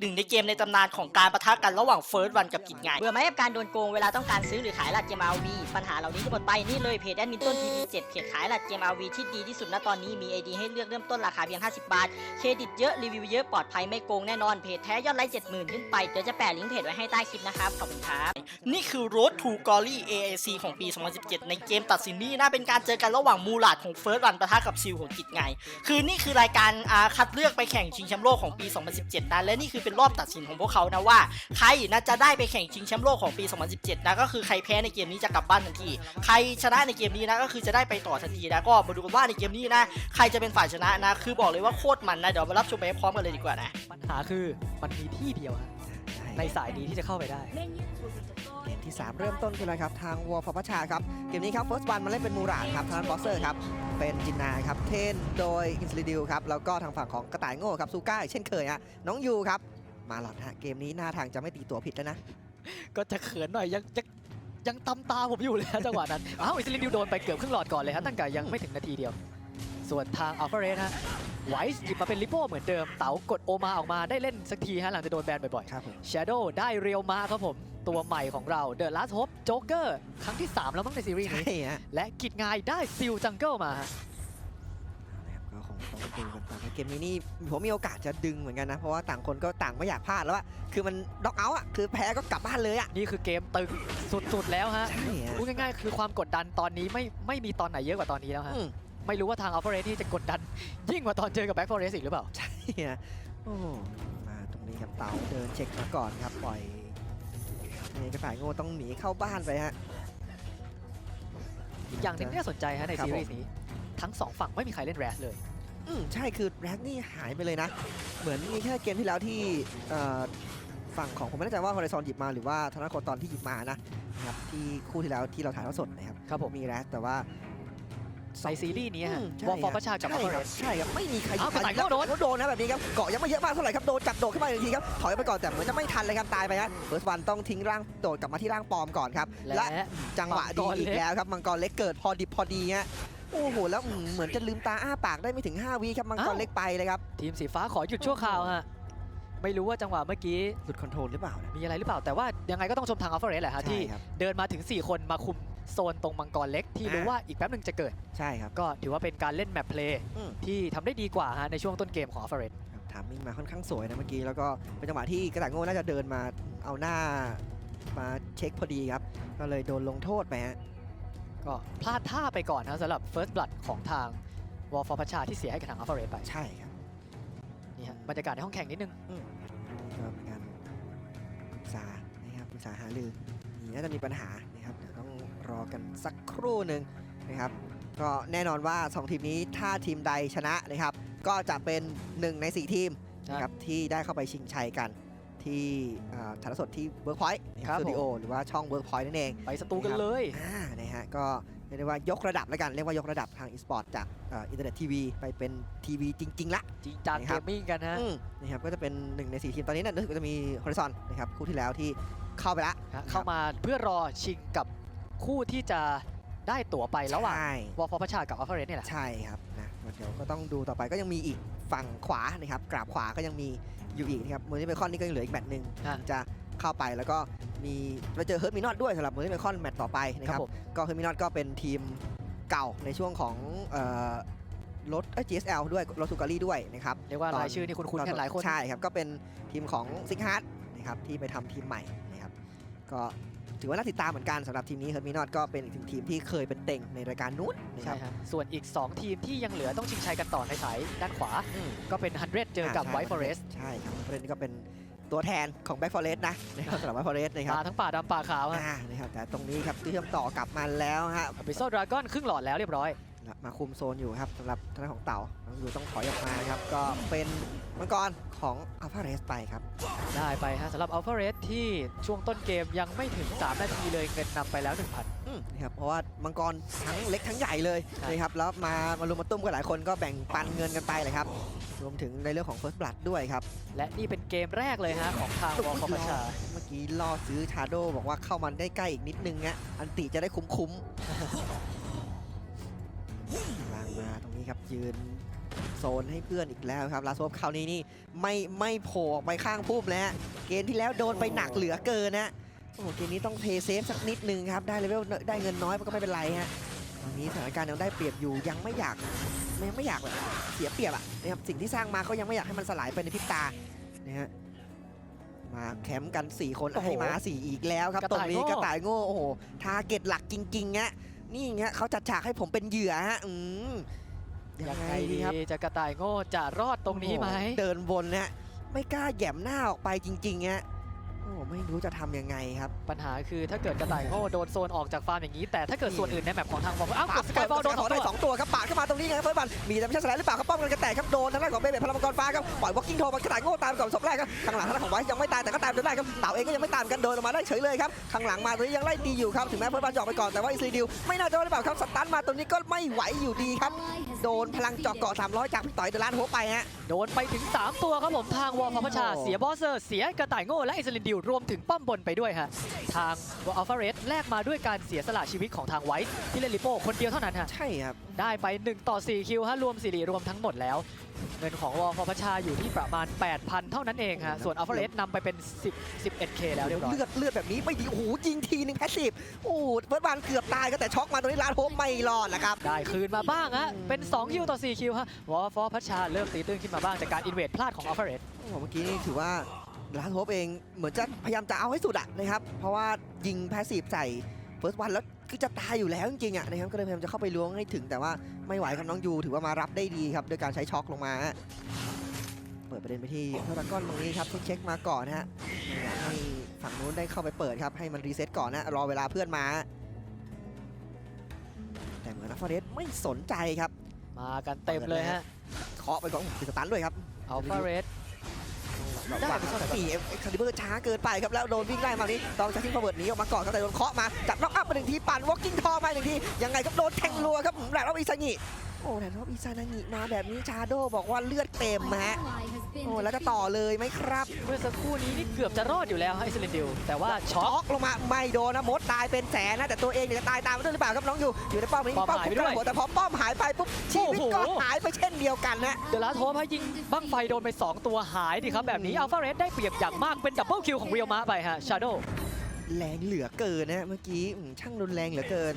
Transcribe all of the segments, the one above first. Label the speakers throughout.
Speaker 1: หนึ่งในเกมในตำนานของการประทะกันระหว่างเฟิร์สวันกับกิจไง
Speaker 2: เบื่อไหมกับการโดนโกงเวลาต้องการซื้อหรือขายหลัดเกม RV ปัญหาเหล่านี้จะหมดไปนี่เลยเพจแอดมินต้น TP7 เพจขายหลัดเกม RV ที่ดีที่สุดณตอนนี้มี ID ให้เลือกเริ่มต้นราคาเพียง 50 บาท เครดิตเยอะรีวิวเยอะปลอดภัยไม่โกงแน่นอนเพจแท้ยอดไลค์70,000ขึ้นไปเดี๋ยวจะแปะลิงก์เพจไว้ให้ใต้คลิปนะครับขอบคุณครับ
Speaker 1: นี่คือ Road to Glory AAC ของปี 2017 ในเกมตัดสินนี้นะเป็นการเจอกันระหว่างมูลาดของเฟิร์สวันปะทะกับซิลของกิจไงคือนี่คือรายการอ่าคัดเลือกไปแข่งชิงแชมป์โลกของปี 2017นะและนี่คือเป็นรอบตัดสินของพวกเขานะว่า ใครนะจะได้ไปแข่งชิงแชมป์โลกของปี 2017 นะก็คือใครแพ้ในเกมนี้จะกลับบ้านทันที ใครชนะในเกมนี้นะก็คือจะได้ไปต่อทันทีนะก็มาดูกันว่าในเกมนี้นะใครจะเป็นฝ่ายชนะนะคือบอกเลยว่าโคตรมันนะเดี๋ยวมารับชมไปพร้อมกันเลยดีกว่านะ
Speaker 3: ปัญหาคือมันมีที่เดียวฮะในสายนี้ที่จะเข้าไปได้
Speaker 4: เกมที่ 3 เริ่มต้นขึ้นแล้วครับ ทางวอลฟอร์พชาครับ เกมนี้ครับ First One มาเล่นเป็นมูราดครับ ทางบอสเซอร์ครับ เป็นจินนาครับ เทนโดยอินสลิดิวครับ แล้วก็ทางฝั่งของกระต่ายโง่ครับซูก้าอีกเช่นเคยฮะน้องยูครับ มาหลอดฮะเกมนี้หน้าทางจะไม่ตีตัวผิดแล้วนะ
Speaker 3: ก็จะเขินหน่อยยังยังยังตำตาผมอยู่เลยฮะจังหวะนั้น อ้าวอิสลินดิวโดนไปเกือบครึ่งหลอดก่อนเลยฮะตั้งแต่ยังไม่ถึงนาทีเดียว ส่วนทางอัลฟาเรสฮะไวส์หยิบมาเป็นลิโป้เหมือนเดิม เต๋ากดโอมาออกมาได้เล่นสักทีฮะหลังจากโดนแบนบ่อย
Speaker 4: ครับผม
Speaker 3: ๆ Shadow ได้เรียวมาครับผม ตัวใหม่ของเรา The Last Hope Joker ครั้งที่ 3 แล้วมั้งในซีรีส์
Speaker 4: ใช่
Speaker 3: นี้
Speaker 4: ฮะ
Speaker 3: และกิจงายได้ซิลจังเกิลมาฮะ
Speaker 4: ก็คงต้อง ดูกันต่อนะเกมนี้นี่ผมมีโอกาสจะดึงเหมือนกันนะ เพราะว่าต่างคนก็ต่างไม่อยากพลาดแล้วอะคือมันด็อกเอาท์อะคือแพ้ก็กลับบ้านเลยอะ
Speaker 3: นี่คือเกมตึงสุดๆแล้วฮะ
Speaker 4: ใช่ฮะ
Speaker 3: พูดง่ายๆ คือความกดดันตอนนี้ไม่ไม่มีตอนไหนเยอะกว่าตอนนี้แล้วฮะ
Speaker 4: อืม
Speaker 3: ไม่รู้ว่าทางอัลฟาเรสที่จะกดดัน ยิ่งกว่าตอนเจอกับแบ็กฟอเรสอีกหรือเปล่า
Speaker 4: ใช่ฮะโอ้มาตรงนี้ครับเต๋าเดินเช็คมาก่อนครับปล่อยนี่กระต่ายโง่ต้องหนีเข้าบ้านไปฮะ
Speaker 3: อีกอย่างหนึ่งที่น่าสนใจฮะใน
Speaker 4: ครับ
Speaker 3: ซีรีส์นี้ ทั้งสองฝั่งไม่มีใครเล่นแรสเลย
Speaker 4: อืมใช่คือแร็กนี่หายไปเลยนะ เหมือนมีแค่เกมที่แล้วที่เอ่อฝั่งของผมไม่แน่ใจว่าฮอริซอนหยิบมาหรือว่าธนาคารตอนที่หยิบมานะนะครับที่คู่ที่แล้วที่เราถ่ายทอดสดนะครับ
Speaker 3: ครับผม
Speaker 4: มีแร็กแต่ว่า
Speaker 3: ในซีรีส์นี้ฮะ
Speaker 4: อืมใช่
Speaker 3: วอลฟอร์ประชากับ
Speaker 4: ใช่
Speaker 3: อัลฟา
Speaker 4: ค
Speaker 3: เร
Speaker 4: รับ
Speaker 3: ส
Speaker 4: ใช่ครับ ไม่มีใคร
Speaker 3: อ้าวกระต่าย
Speaker 4: แล้ว
Speaker 3: โดน
Speaker 4: แล้วโดนนะแบบนี้ครับ เกาะยังไม่เยอะมากเท่าไหร่ครับ โดนจับโดดขึ้นมาอีกทีครับ ถอยไปก่อนแต่เหมือนจะไม่ทันเลยครับ ตายไปฮะเฟิร์สวันต้องทิ้งร่างโดดกลับมาที่ร่างปลอมก่อนครับ
Speaker 3: และ
Speaker 4: และจังหวะดี
Speaker 3: มังกรเล็
Speaker 4: อี
Speaker 3: ก
Speaker 4: กแล้วครับ มังกรเล็กเกิดพอดิบพอดีฮะ โอ้โห แล้วอืมเหมือนจะลืมตาอ้าปากได้ไม่ถึง 5วิครับมังกรเล็กไปเลยครับ
Speaker 3: ทีมสีฟ้าขอหยุดชั่วคราวฮะไม่รู้ว่าจังหวะเมื่อกี้
Speaker 4: หลุดคอนโทรลหรือเปล่านะ
Speaker 3: มีอะไรหรือเปล่าแต่ว่ายังไงก็ต้องชมทางอัลฟาเรสแหละฮะที่
Speaker 4: ใช่ครับ
Speaker 3: เดินมาถึง 4 คนมาคุมโซนตรงมังกรเล็กที่รู้
Speaker 4: อะ
Speaker 3: ว่าอีกแป๊บหนึ่งจะเกิด
Speaker 4: ใช่ครับ
Speaker 3: ก็ถือว่าเป็นการเล่นแมปเพลย์
Speaker 4: อืม
Speaker 3: ที่ทำได้ดีกว่าฮะในช่วงต้นเกมของอัลฟาเรส
Speaker 4: ถามมิ่งมาค่อนข้างสวยนะเมื่อกี้ แล้วก็เป็นจังหวะที่กระต่ายโง่น่าจะเดินมาเอาหน้ามาเช็คพอดีครับ ก็เลยโดนลงโทษไปฮะ
Speaker 3: ก็พลาดท่าไปก่อนนะสำหรับ First Blood ของทางวอลฟอร์พัชชาที่เสียให้กับทางอัลฟาเรสไป
Speaker 4: ใช่ครับ
Speaker 3: นี่ฮะบรรยากาศในห้องแข่งนิดนึง
Speaker 4: นี่ก็เป็นการปรึกษานะครับปรึกษาหารือนี่น่าจะมีปัญหานะครับเดี๋ยวต้องรอกันสักครู่หนึ่งนะครับ ก็แน่นอนว่า 2 ทีมนี้ถ้าทีมใดชนะนะครับ ก็จะเป็น 1 ใน 4 ทีมนะครับที่ได้เข้าไปชิงชัยกัน ที่อ่าถ่ายทอดสดที่ Workpoint นะค
Speaker 3: ครั
Speaker 4: รับบสตูดิโอ
Speaker 3: ผม
Speaker 4: หรือว่าช่อง Workpoint นั่นเอง
Speaker 3: ไปสตูกันเลย
Speaker 4: อ่านะฮะก็เรียกได้ว่ายกระดับแล้วกัน เรียกว่ายกระดับทางอีสปอร์ตจากเอินเทอร์เน็ตทีวีไปเป็นทีวีจริง ๆ ละ
Speaker 3: จริงจัง
Speaker 4: นะ
Speaker 3: เก
Speaker 4: ครับ
Speaker 3: มมิ่งกันฮะ
Speaker 4: อืมนะครับก็จะเป็นหนึ่งในสี่ทีมตอนนี้เนี่ยรู้สึกว่าจะมีฮอริซอนนะครับคู่ที่แล้วที่เข้าไปละ
Speaker 3: ฮะเข้ามาเพื่อรอชิงกับคู่ที่จะได้ตั๋วไประหว่าง
Speaker 4: ใช่
Speaker 3: วอลฟอร์พัชชากับอัลฟาเรสนี่แหละ
Speaker 4: ใช่ครับนะ เดี๋ยวก็ต้องดูต่อไปก็ยังมีอีกฝั่งขวานะครับกราบขวาก็ยังมีอยู่อีกนะครับมูนี่เบคอนนี่ก็ยังเหลืออีกแมตช์หนึ่ง
Speaker 3: ฮะ
Speaker 4: จะเข้าไปแล้วก็มีไปเจอเฮิร์ตมินอตด้วยสำหรับมูนี่เบคอนแมตช์ต่อไปนะ
Speaker 3: ค
Speaker 4: ค
Speaker 3: รั
Speaker 4: รั
Speaker 3: บบผม
Speaker 4: ก็เฮิร์ตมินอตก็เป็นทีมเก่าในช่วงของเอ่อรถเอ้ย GSL ด้วยรถซูการีด้วยนะครับ
Speaker 3: เรียกว่ารายชื่อนี่คุณคุณกันหลายคน
Speaker 4: ใช่ครับ ก็เป็นทีมของซิกฮาร์ดนะครับที่ไปทำทีมใหม่นะครับก็ ถือว่าน่าติดตามเหมือนกันสำหรับทีมนี้เฮิร์ตมินอตก็เป็นอีกหนึ่งทีมที่เคยเป็นเต็งในรายการนู้นนะค
Speaker 3: ใช่
Speaker 4: รับ
Speaker 3: ฮะส่วนอีก 2 ทีมที่ยังเหลือต้องชิงชัยกันต่อในสายด้านขวา
Speaker 4: อืม
Speaker 3: ก็เป็น 100 เจอกับ
Speaker 4: ใช่
Speaker 3: White Forest
Speaker 4: ใช่ครับประเด็นนี้ก็เป็นตัวแทนของแบ็กฟอเรสต์นะนะครับสำหรับแบ็กฟอเรสต์นะครับ
Speaker 3: มาทั้งป่าดำป่าขาวฮะ
Speaker 4: อ่านะครับแต่ตรงนี้ครับที่เชื่อมต่อ กลับมาแล้วฮะ
Speaker 3: อพิโซดดราก้อนครึ่งหลอดแล้วเรียบร้อย
Speaker 4: มาคุมโซนอยู่ครับสำหรับทางด้านของเต่าน้องอยู่ต้องถอยออกมาครับ ก็เป็นมังกรของอัลฟาเรสไปครับ
Speaker 3: ได้ไปฮะสำหรับ Alpha Red ที่ช่วงต้นเกมยังไม่ถึง 3 นาทีเลยเงินนำไปแล้ว 1,000
Speaker 4: อืมนะครับเพราะว่ามังกรทั้งเล็กทั้งใหญ่เลย
Speaker 3: ครับ
Speaker 4: นะครับแล้วมามารุมมาตุ้มกันหลายคนก็แบ่งปันเงินกันไปเลยครับ รวมถึงในเรื่องของ First Blood ด้วยครับ
Speaker 3: และนี่เป็นเกมแรกเลยฮะของทางวอลคอมชา
Speaker 4: เมื่อกี้ล่อซื้อชาโดบอกว่าเข้ามาได้ใกล้อีกนิดนึงอะอันติจะได้คุ้มๆ วางมาตรงนี้ครับยืนโซนให้เพื่อนอีกแล้วครับลาโซฟคราวนี้นี่ไม่ไม่โผล่ไปข้างพุ่มแล้วเกมที่แล้วโดนไปหนักเหลือเกินนะโอ้เกมนี้ต้องเพย์เซฟสักนิดนึงครับได้เลเวลได้เงินน้อยก็ไม่เป็นไรฮะตอนนี้สถานการณ์ยังได้เปรียบอยู่ยังไม่อยากยังไม่อยากแบบเสียเปรียบอะนะครับสิ่งที่สร้างมาก็ยังไม่อยากให้มันสลายไปในพริบตานะฮะมาแคมป์กัน 4 คนให้มาสี่อีกแล้วครับตรงนี้กระต่ายโง่โอ้โหทาร์เก็ตหลักจริงๆฮะ นี่ฮะเขาจัดฉากให้ผมเป็นเหยื่อฮะอืม
Speaker 3: ยังไง
Speaker 4: ดี
Speaker 3: ดี
Speaker 4: ครับ
Speaker 3: จะกระต่ายโง่จะรอดตรงนี้ไหม
Speaker 4: โอ้โเดินบนนะไม่กล้าแหย่มหน้าออกไปจริงๆฮะโอ้ไม่รู้จะทำยังไงครับ
Speaker 3: ปัญหาคือถ้าเกิดกระต่ายโง่โดนโซนออกจากฟาร์มอย่างนี้ แต่ถ้าเกิดส่วนอื่นในแมปของทางบอลอ้าวกดสกายบอลโดนสอง
Speaker 4: ได้
Speaker 3: ตัว
Speaker 4: สองตัวครับปาดเข้ามาตรงนี้ไงเฟิร์สบันมีแต่ไม่ใช่สไลด์หรือเปล่าครับป้อมกันกระแตกครับโดนทางด้านของเบเบพลังมังกรฟ้าครับปล่อยวอล์กิ้งโทมันกระต่ายโง่ตามก่อนศพแรกครับข้างหลังทางด้านของไวท์ยังไม่ตายแต่ก็ตามจนได้ครับเต่าเองก็ยังไม่ตามกันโดนออกมาได้เฉยเลยครับข้างหลังมาตรงนี้ยังไล่ตีอยู่ครับถึงแม้เฟิร์สบันจะออกไปก่อนแต่ว่าอิสรีดิวไม่น่าจะรอดหรือเปล่าครับสตันมาตรงนี้ก็ไม่ไหวอยู่ดีครับโดนพลังเจาะเกาะ300จากพี่ต่อยเดลานโฮไปฮะ
Speaker 3: โดนไปถึง 3 ตัวครับผมทางวอลพพชา
Speaker 4: โอ้
Speaker 3: เสียบอสเซอร์เสียกระต่ายโง่และอิสลินดิวรวมถึงป้อมบนไปด้วยฮะทางวอลอัลฟาเรสแลกมาด้วยการเสียสละชีวิตของทางไวท์ที่เล่นลิโป้คนเดียวเท่านั้นฮะ
Speaker 4: ใช่ครับ
Speaker 3: ได้ไป 1 ต่อ 4 คิวฮะรวมสิริรวมทั้งหมดแล้ว เงินของวอลพพชาอยู่ที่ประมาณ 8,000 เท่านั้นเองฮะส่วนอัลฟาเรสนำไปเป็น 10 11k แล้วเรียบร้อย
Speaker 4: เลือดเลือดแบบนี้ไม่ดีโอ้โหยิงทีหนึ่งแพสซีฟโอ้โหเฟิร์สบันเกือบตายก็แต่ช็อกมาตรงนี้ลานโฮปไม่รอดนะครับ
Speaker 3: ได้คืนมาบ้างฮะเป็น2คิวต่อ4คิวฮะวอลฟอพัชชาเริ่มตีตื้นขึ้นมาบ้างจากการอินเวดพลาดของอัลฟาเรส
Speaker 4: โอ้โหเมื่อกี้นี่ถือว่า ลานโฮปเองเหมือนจะพยายามจะเอาให้สุดอะนะครับ เพราะว่ายิงแพสซีฟใส่เฟิร์สวันแล้วคือจะตายอยู่แล้วจริงๆอะนะครับก็เลยพยายามจะเข้าไปล้วงให้ถึงแต่ว่าไม่ไหวครับน้องยูถือว่ามารับได้ดีครับด้วยการใช้ช็อคลงมาฮะเปิดประเด็นไปที่พารากอนตรงนี้ครับเช็คๆมาก่อนนะฮะไม่อยากให้ฝั่งนู้นได้เข้าไปเปิดครับให้มันรีเซ็ตก่อนนะรอเวลาเพื่อนมา แต่เหมือนนักฟอเรสไม่สนใจครับ
Speaker 3: มากันเต็มเลยฮะ
Speaker 4: เคาะไปก่อนติดสตันด้วยครับ
Speaker 3: อัลฟาเรส ได้ไปเท่าไหร่
Speaker 4: ปีเอ็คาลิเบอร์ช้าเกินไปครับแล้วโดนวิ่งไล่มานี้ต้องจะทิ้งพาวเวิร์ดหนีออกมาก่อนครับแต่โดนเคาะมาจับน็อกอัพมาหนึ่งทีปั่นวอล์กิ้งทอมาหนึ่งทียังไงครับโดนแทงรัวครับแหลกรอบอิซางิ โอ้แหลกรอบอิซางิมาแบบนี้ชาโดบอกว่าเลือดเต็มฮะโอ้แล้วจะต่อเลยไหมครับ
Speaker 3: เมื่อสักครู่นี้นี่เกือบจะรอดอยู่แล้วฮะอิสลินดิวแต่ว่าช็อ
Speaker 4: ช็
Speaker 3: ก
Speaker 4: อกลงมาไม่โดนนะมดตายเป็นแสนนะแต่ตัวเองเนี่ยจะตายตามไปด้วยหรือเปล่าครับน้องอยู่อยู่ในป้อมนี้
Speaker 3: ป้อม
Speaker 4: ป้อม
Speaker 3: หาย
Speaker 4: คุ้
Speaker 3: ไป
Speaker 4: ม
Speaker 3: ด้วย
Speaker 4: กันหมดแต่พอป้อมหายไปปุ๊บชีวิต
Speaker 3: โอ้โห
Speaker 4: ก็หายไปเช่นเดียวกันนะ
Speaker 3: เดลัสโฮมฮะยิงบั้งไฟโดนไป 2 ตัวหายดิครับแบบนี้อัลฟาเรสได้เปรียบอย่างมากเป็นดับเบิลคิวของเรียวมาไปฮะชาโด
Speaker 4: แรงเหลือเกินนะเมื่อกี้อืมช่างรุนแรงเหลือเกิน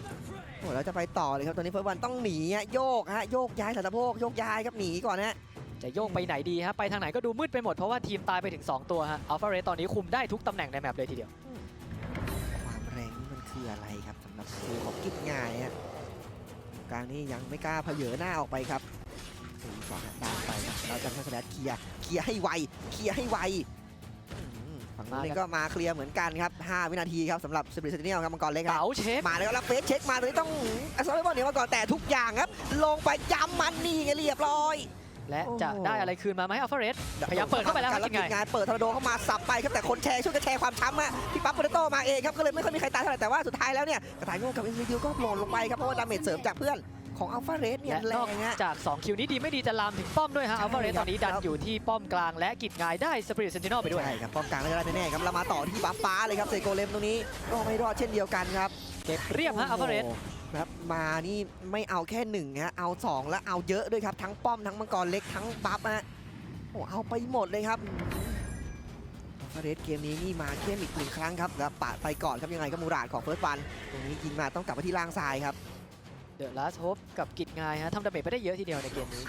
Speaker 4: โอ้แล้วจะไปต่อเลยครับตอนนี้เฟิร์สวันต้องหนีฮะโยกฮะโยกย้ายสารโพกโยกย้ายครับหนีก่อนนะ
Speaker 3: จะโยกไปไหนดีฮะไปทางไหนก็ดูมืดไปหมดเพราะว่าทีมตายไปถึง 2 ตัวฮะอัลฟาเรสตอนนี้คุมได้ทุกตำแหน่งในแมปเลยทีเดียว
Speaker 4: ความแรงนี่มันคืออะไรครับสำหรับตัวของกิจง่ายฮะกลางนี่ยังไม่กล้าเผยหน้าออกไปครับตีก่อนนะตามไปครับเราจะพัฒนาเคลียร์เคลียร์ให้ไวเคลียร์ให้ไว อืมฝั่งนู้นเองก็มาเคลียร์เหมือนกันครับ 5 วินาทีครับสำหรับสปิริตเซนเนียลครับมังกรเล็กครับ
Speaker 3: เต๋าเชฟ
Speaker 4: มาแล้วครับแล้วเฟสเช็คมาตรงนี้ต้องอัสซอลบอลเหนียวมาก่อนแต่ทุกอย่างครับ ลงไปจำมันนี่ไงเรียบร้อย
Speaker 3: และจะ
Speaker 4: โอ้โห
Speaker 3: ได้อะไรคืนมาไหมอัลฟาเรสพยายามเปิดเข้าไปแล้วครับ
Speaker 4: การ
Speaker 3: จริงไง
Speaker 4: งานเปิดทอร์นาโดเข้ามาสับไปครับแต่คนแชร์ช่วยกันแชร์ความช้ำอะพี่ปั๊บโปเตโต้มาเองครับก็เลยไม่ค่อยมีใครตายเท่าไหร่แต่ว่าสุดท้ายแล้วเนี่ยกระต่ายโง่กับอินฟิวก็หล่นลงไปครับเพราะว่าดาเมจเสริมจากเพื่อน ของอัลฟาเรสเนี่ย
Speaker 3: และ
Speaker 4: แร
Speaker 3: นอก
Speaker 4: งฮะ
Speaker 3: จาก 2 คิวนี้ดีไม่ดีจะลามถึงป้อมด้วยฮะ
Speaker 4: ใช่
Speaker 3: อัลฟาเรส
Speaker 4: ค
Speaker 3: ต
Speaker 4: รับ
Speaker 3: อนนี้ดัน
Speaker 4: ครับ
Speaker 3: อยู่ที่ป้อมกลางและกิดงายได้สปิริตเซนตินอลไปด้วย
Speaker 4: ใช่ครับป้อมกลางน่าจะได้แน่ๆครับเรามาต่อที่บัฟฟ้าเลยครับเซโกเลมตรงนี้ก็ไม่รอดเช่นเดียวกันครับ
Speaker 3: เก็บเรียบฮะอัลฟาเรส
Speaker 4: โโหครับมานี่ไม่เอาแค่หนึ่งฮะเอาสองแล้วเอาเยอะด้วยครับทั้งป้อมทั้งมังกรเล็กทั้งบัฟฮะโอ้เอาไปหมดเลยครับฟาเรสเกมนี้นี่มาเข้มอีกหนึ่งครั้งครับแล้วปาดไปก่อนครับยังไงก็มูราดของเฟิร์สวันตรงนี้ยิงมาต้องกลับมาที่ล่างทรายครับ
Speaker 3: เดอะลาสโฮปกับกิจงายฮะทำดาเมจไปได้เยอะทีเดียวในเกมนี้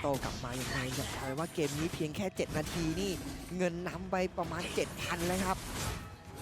Speaker 4: โตกลับมาอย่างไรอยากเอาไว้ว่าเกมนี้เพียงแค่ 7 นาทีนี่ เงินนำไปประมาณ 7,000 แล้วครับ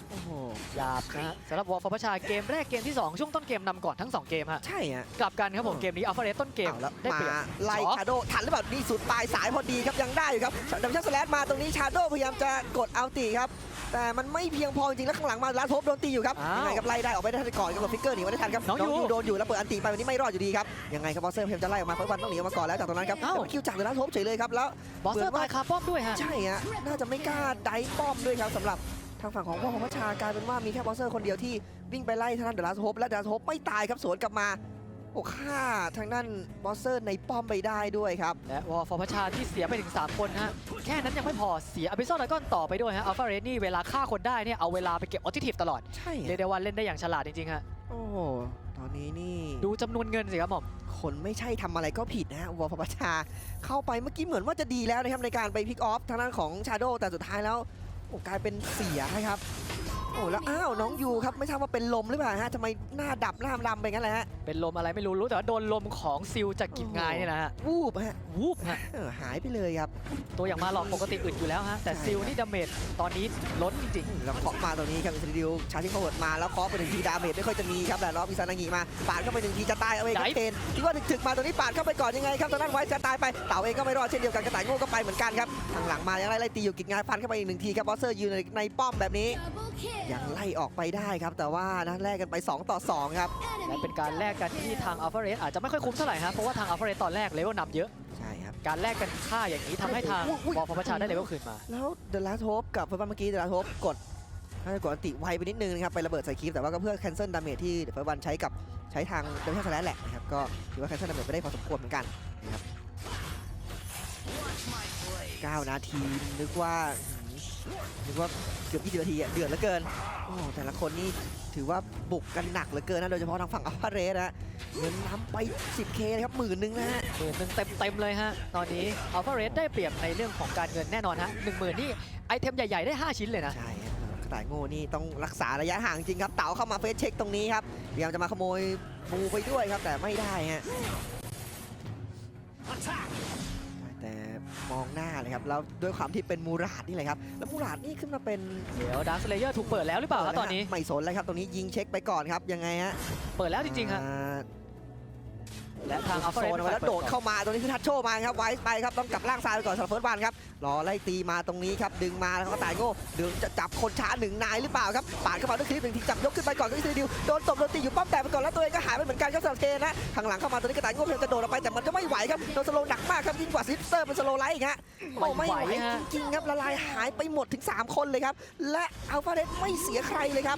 Speaker 4: โอ้โห
Speaker 3: หยาบนะฮะสำหรับวอลฟอร์พชาเกมแรกเกมที่ 2 ช่วงต้นเกมนำก่อนทั้ง 2 เกมฮะ
Speaker 4: ใช่ฮะ
Speaker 3: กลับกันครับผมเกมนี้อัลฟาเรสต้นเกม
Speaker 4: เอาแล้ว
Speaker 3: ได้
Speaker 4: มา
Speaker 3: เปรียบ
Speaker 4: ไล่
Speaker 3: ช็อต
Speaker 4: ชาโดทันหรือเปล่านี่สุดปลายสายพอดีครับยังได้อยู่ครับดับเบิลสแลชมาตรงนี้ชาโดพยายามจะกดเอาตีครับแต่มันไม่เพียงพอจริงๆแล้วข้างหลังมาลาทบโดนตีอยู่ครับ
Speaker 3: อ้าว
Speaker 4: ยังไงครับไล่ได้ออกไปได้ทันก่อนกับฟิกเกอร์หนีไม่ได้ทันครับ
Speaker 3: น้องยู
Speaker 4: โดนอยู่แล้วเปิดอันตีไปวันนี้ไม่รอดอยู่ดีครับยังไงครับบอสเซอร์พยายามจะไล่ออกมาเฟิร์สวันต้องหนีออกมาก่อนแล้วจากตรงนั้นครับ
Speaker 3: เอ้า
Speaker 4: แต่มันคิวจากลาทบเฉยเลยครับแล้ว
Speaker 3: บอสเซอร์ตายคาป้อมด้วยฮะ
Speaker 4: ใช่ฮะน่าจะไม่กล้าไดฟ์ป้อมด้วยครับสำหรับ ทางฝั่งของพ่อของพระชากลายเป็นว่ามีแค่บอสเซอร์คนเดียวที่วิ่งไปไล่ทางด้านเดลัสโฮปและเดลัสโฮปไม่ตายครับสวนกลับมาโอ้ฆ่าทางด้านบอสเซอร์ในป้อมไปได้ด้วยครับ
Speaker 3: และวอลฟอร์พชาที่เสียไปถึง 3 คนฮะ แค่นั้นยังไม่พอเสียอ b ิ s อ l ไ d กอนต่อไปด้วยฮะอัลฟาเรสนี่เวลาฆ่าคนได้เนี่ย เอาเวลาไปเก็บออทิทีฟตลอด
Speaker 4: ใช่
Speaker 3: เรียกได้ว่าเล่นได้อย่างฉลาดจริงๆฮะ
Speaker 4: โอ้โหตอนนี้นี่
Speaker 3: ดูจำนวนเงินสิครับหม่อม
Speaker 4: คนไม่ใช่ทำอะไรก็ผิดนะฮะวอลพปชาเข้าไปเมื่อกี้เหมือนว่าจะดีแล้วนะครับในการไปพิกออฟทางด้านของชาโดแต่สุดท้ายแล้วโอ้ กลายเป็นเสียนะครับ โอ้แล้วอ้าวน้องยูครับไม่ทราบว่าเป็นลมหรือเปล่าฮะทำไมหน้าดับหน้าดำไปงั้นแหละฮะ
Speaker 3: เป็นลมอะไรไม่รู้รู้แต่ว่าโดนลมของซิลจากกิจงายเนี่ยนะฮะ
Speaker 4: วูบฮะ
Speaker 3: วูบฮะ
Speaker 4: เออหายไปเลยครับ
Speaker 3: ตัวอย่างมาหลอกปกติอึดอยู่แล้วฮะแต่
Speaker 4: ใช่
Speaker 3: ซิลนี่ดาเมจตอนนี้ล้นจริง
Speaker 4: อืมแล้วเคาะมาตรงนี้ครับอิสราเอลชาร์จิงพาวเวิร์ดมาแล้วเคาะไปหนึ่งทีดาเมจไม่ค่อยจะมีครับแต่รอบมิซานางิมาปาดเข้าไปหนึ่งทีจะตายเอาเองครับเทนคิดว่าถึกๆมาตรงนี้ปาดเข้าไปก่อนยังไงครับตอนนั้นไว้จะตายไปเต่าเองก็ไม่รอดเช่นเดียวกันกระต่ายโง่ก็ไปเหมือนกันครับทางหลังมายังไล่ไล่ตีอยู่กิจงานฟันเข้าไปอีกหนึ่งทีครับบอสเซอร์ยืนในในป้อมแบบนี้ยังไล่ออกไปได้ครับ แต่ว่านะแลกกันไป 2 ต่อ 2 ครับ
Speaker 3: ๆและเป็นการแลกกันที่ทางอัลฟาเรสอาจจะไม่ค่อยคุ้มเท่าไหร่ฮะเพราะว่าทางอัลฟาเรสตอนแรกเลเวลนำเยอะ
Speaker 4: ใช่ครับ
Speaker 3: การแลกกันค่าอย่างนี้ทำให้ทาง
Speaker 4: อุ้ยอุ้ย
Speaker 3: บอลพระประชาได้เลเวลคืนมา
Speaker 4: แล้วเดล a สโ p ปกับเฟิร์สวันเมื่อกี้เดล a สโ p ปกดน่าจะกดอันติไวไปนิดนึงนะครับไประเบิดใส่คลิปแต่ว่าก็เพื่อ cancel damage ที่เฟิร์สวันใช้กับใช้ทางเดล a สแลนแหละนะครับก็ถือว่า cancel damage ไปได้พอสมควรเหมือนกันนะครับ9นาทีนึกว่า หืมนึกว่าเกือบ20นาทีอะเดือดเหลือเกินโอ้แต่ละคนนี่ถือว่าบุกกันหนักเหลือเกินนะโดยเฉพาะทางฝั่งอัลฟาเรสนะเงินนำไป 10k เลยครับหมื่นหนึ่งนะฮะ
Speaker 3: หมื่นหนึ่งเต็มเต็มๆเลยฮะ ตอนนี้อัลฟาเรสได้เปรียบในเรื่องของการเงินแน่นอนฮะหนึ่งหมื่นนี่ไอเทมใหญ่ๆได้ 5 ชิ้นเลยนะ
Speaker 4: ใช่ครับกระต่ายโง่นี่ต้องรักษาระยะห่างจริงครับ เต๋าเข้ามาเฟซเช็คตรงนี้ครับพยายามจะมาขโมยมูไปด้วยครับแต่ไม่ได้ฮะแต่ มองหน้าเลยครับแล้วด้วยความที่เป็นมูราดนี่แหละครับแล้วมูราดนี่ขึ้นมาเป็น
Speaker 3: เดี๋ยวดาร์ s เลเยอร์ถูกเปิดแล้วหรือเปล่าครับตอนนี้
Speaker 4: ไม่สนเลยครับตรงนี้ยิงเช็คไปก่อนครับยังไงฮะ
Speaker 3: เปิดแล้วจริงๆฮะ
Speaker 4: อ่า
Speaker 3: และทางอัลฟา
Speaker 4: โซ
Speaker 3: เรส
Speaker 4: นมาแล้วโดดเข้ามาตรงนี้คือทัชโชมาครับไว้ไปครับต้องกลับล่างซ้ายไปก่อนสำหรับเฟิร์สบานครับรอไล่ตีมาตรงนี้ครับดึงมาแล้วก็ตายโง่ดึงจะจับคนช้าหนึ่งนายหรือเปล่าครับปาดเข้ามาด้วยคลิปหนึ่งทีจับยกขึ้นไปก่อนก็อิสราเอลโดนตบโดนตีอยู่ป้อมแตกไปก่อนแล้วตัวเองก็หายไปเหมือนกันครับสำหรับเทนะข้างหลังเข้ามาตรงนี้กระต่ายโง่พยายามจะโดดออกไปแต่มันก็ไม่ไหวครับโดนสโลว์หนักมากครับยิ่งกว่าซิสเตอร์เป็นสโลว์ไลท์อีกฮะโอ้ไม่ไหวจริงๆครับละลายหายไปหมดถึง 3 คนเลยครับและอัลฟาเรสไม่เสียใครเลยครับ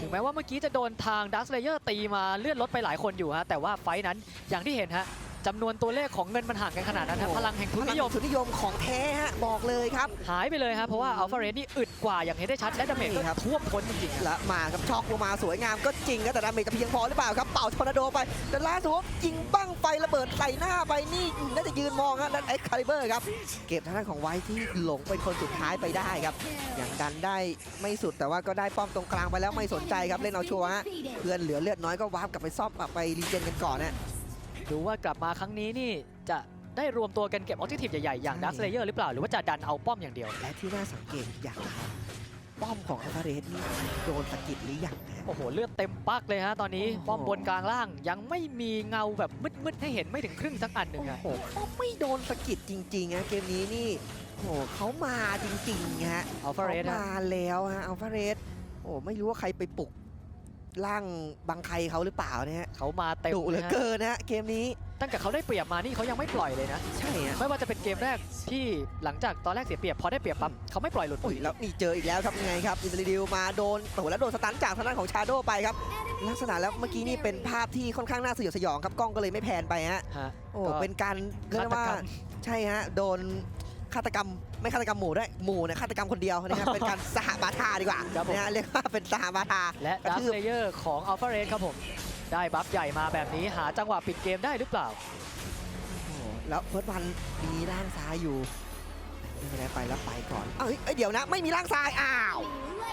Speaker 3: ถึงแม้ว่าเมื่อกี้จะโดนทางดาร์ s เลเยอร์ตีมาเลื่อนรถไปหลายคนอยู่ฮะแต่ว่าไฟท์นั้นอย่างที่เห็นฮะจำนวนตัวเลขของเงินมันห่างกันขนาดนั้นฮะพลังแห่งทุนนิยม
Speaker 4: ทุนนิยมของแท้ฮะบอกเลยครับ
Speaker 3: หายไปเลยฮะเพราะว่าอัลฟาเรสนี่อึดกว่าอย่างเห็นได้ชัดและดาเมจ
Speaker 4: นี่
Speaker 3: ก็
Speaker 4: ครับ
Speaker 3: ท่วมท้นจริงๆ
Speaker 4: และมาครับช็อกลงมาสวยงามก็จริงครับแต่ดาเมจจะเพียงพอหรือเปล่าครับเป่าทอร์นาโดไปแต่ล่าสุดยิงบั้งไฟระเบิดใส่หน้าไปนี่น่าจะยืนมองครับนั่นเอ็กคาลิเบอร์ครับเก็บทางด้านของไว้ที่หลงเป็นคนสุดท้ายไปได้ครับอย่างดันได้ไม่สุดแต่ว่าก็ได้ป้อมตรงกลางไปแล้วไม่สนใจครับเล่นเอาชัวร์ฮะเพื่อนเหลือเลือดน้อยก็วาร์ปกลับไปซ่อมกลับไปรีเจนกันก่อนนะ
Speaker 3: ดูว่ากลับมาครั้งนี้นี่จะได้รวมตัวกันเก็บออบเจกตีฟใหญ่ๆ อย่าง
Speaker 4: ใช่
Speaker 3: ดัสเลเยอร์หรือเปล่า หรือว่าจะดันเอาป้อมอย่างเดียว
Speaker 4: และที่น่าสังเกตอีกอย่างครับป้อมของอัลฟาเรสนี่โดนสะกิดหรือยังนะ
Speaker 3: โอ้โห เลือดเต็มปักเลยฮะตอนนี้
Speaker 4: โอ้โห
Speaker 3: ป้อมบนกลางล่างยังไม่มีเงาแบบมืดๆให้เห็นไม่ถึงครึ่งสักอันหนึ่ง
Speaker 4: โอ้
Speaker 3: ฮะ
Speaker 4: โหป้อมไม่โดนสะกิดจริงๆนะเกมนี้นี่โอ้โหเขามาจริงๆฮะ
Speaker 3: อัลฟาเรส
Speaker 4: เขา
Speaker 3: ฮะ
Speaker 4: มาแล้วฮะอัลฟาเรสโอ้ไม่รู้ว่าใครไปปลุก ร่างบางใครเขาหรือเปล่านะฮะ
Speaker 3: เขามาเต็ม
Speaker 4: ดุเหลือ
Speaker 3: นะฮะ
Speaker 4: เกินนะฮะเกมนี้
Speaker 3: ตั้งแต่เขาได้เปรียบมานี่เขายังไม่ปล่อยเลยนะ
Speaker 4: ใช่ฮะ
Speaker 3: ไม่ว่าจะเป็นเกมแรกที่หลังจากตอนแรกเสียเปรียบพอได้เปรียบปั๊บเขาไม่ปล่อยหลุด
Speaker 4: อุ้ยแล้วนี่เจออีกแล้วครับยังไงครับอินเตอร์ดิวมาโดนโอ้โหแล้วโดนสตันจากทางด้านของชาโดไปครับลักษณะแล้วเมื่อกี้นี่เป็นภาพที่ค่อนข้างน่าสยดสยองครับกล้องก็เลยไม่แพนไปฮะ
Speaker 3: ฮะ
Speaker 4: โอ้
Speaker 3: ก็
Speaker 4: เป็นการเรียก
Speaker 3: ฆา
Speaker 4: ได้
Speaker 3: ต
Speaker 4: ว่าก
Speaker 3: รรม
Speaker 4: ใช่ฮะโดนฆาตกรรม ไม่ฆาตกรรมหมู่ด้วยหมู่เนี่ยฆาตกรรมคนเดียวนะครับเป็นการสหบาทาดีกว่า
Speaker 3: ครับผม
Speaker 4: นะฮะเรียกว่าเป็นสหบาทา
Speaker 3: และ
Speaker 4: กระ
Speaker 3: ดัส
Speaker 4: ทืบ
Speaker 3: เลเยอร์ของอัลฟาเรสครับผม ได้บัฟใหญ่มาแบบนี้หาจังหวะปิดเกมได้หรือเปล่า
Speaker 4: โอ้โหแล้วเฟิร์สวันมีร่างซ้ายอยู่ไม่เป็นไรไปแล้วไปก่อนเอ้ยเอ้ยเดี๋ยวนะ ไม่มีร่างซ้ายอ้าว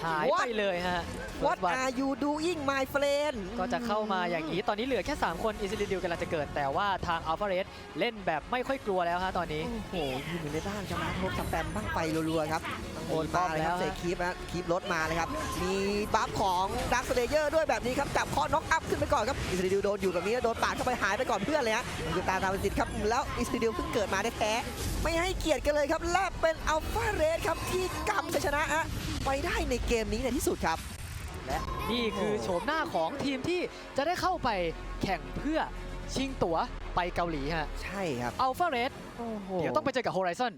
Speaker 3: หาย
Speaker 4: What?
Speaker 3: ไปเลยฮะ
Speaker 4: What
Speaker 3: วัน
Speaker 4: are you doing my friend
Speaker 3: ก็จะเข้ามาอย่างนี้ ตอนนี้เหลือแค่ 3 คนอิซิลิดิวกำลังจะเกิด แต่ว่าทางอัลฟาเรสเล่นแบบไม่ค่อยกลัวแล้วฮะตอนนี้
Speaker 4: โอ้โหยืนอยู่ในบ้านจะมาทบสแปมบ้างไฟรัวๆครับ
Speaker 3: โอน
Speaker 4: มาเลยครับ
Speaker 3: ป้อมแล้วฮะ
Speaker 4: เสกคีปนะคีปรถมาเลยครับ มีบัฟของดักสเตเยอร์ด้วยแบบนี้ครับจับคอน็อกอัพขึ้นไปก่อนครับอิสราเอลโดนอยู่แบบนี้แล้วโดนปาดเข้าไปหายไปก่อนเพื่อนเลยฮะมันคือตาตามติดครับแล้วอิสราเอลเพิ่งเกิดมาได้แท้ๆไม่ให้เกียรติกันเลยครับและเป็นอัลฟาเรสครับที่กำชัยชนะฮะไปได้ในเกมนี้ในที่สุดครับ
Speaker 3: และนี่คือโฉมหน้าของทีมที่จะได้เข้าไปแข่งเพื่อชิงตั๋วไปเกาหลีฮะ
Speaker 4: ใช่ครับ
Speaker 3: อัลฟาเรส
Speaker 4: โอ้โห
Speaker 3: เดี๋ยวต้องไปเจอกับโฮไรซอน